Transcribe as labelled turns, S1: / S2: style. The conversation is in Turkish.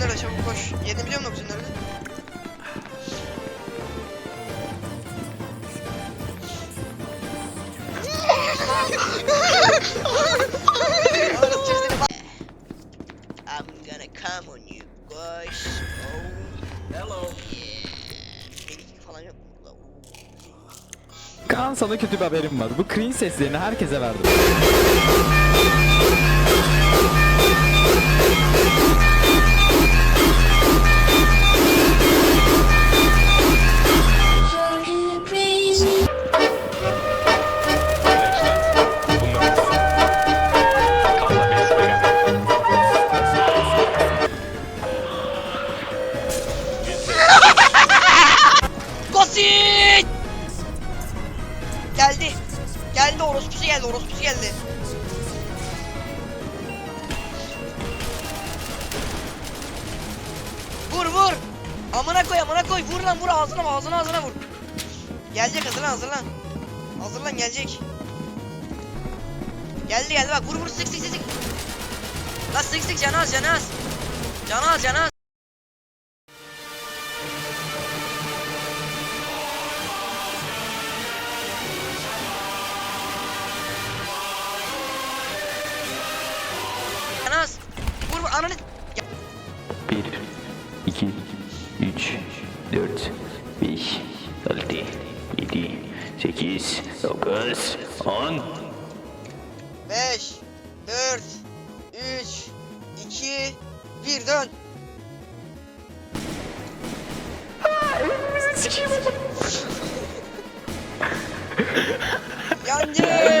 S1: koş. Yedi biliyor musun nerede? I'm gonna come on you guys. Oh, hello. Yeah. Falan yok mu?
S2: Kaan sana kötü bir haberim var. Bu cringe seslerini herkese verdim.
S1: Geldi orospusu geldi orospusu geldi. Vur vur. Amına koy amına koy vur lan vur ağzına ağzına ağzına vur. Gelecek hazırlan hazırlan. Hazırlan gelecek. Geldi geldi bak vur vur sık sık sık. Lan sık sık canı az canı az. Canı az canı az. ananı...
S3: 1, 2, 3, 4, 5, 6, 7, 8, 9, 10.
S1: 5, 4, 3, 2, 1 dön. Hepimizi sikeyim. Yandı.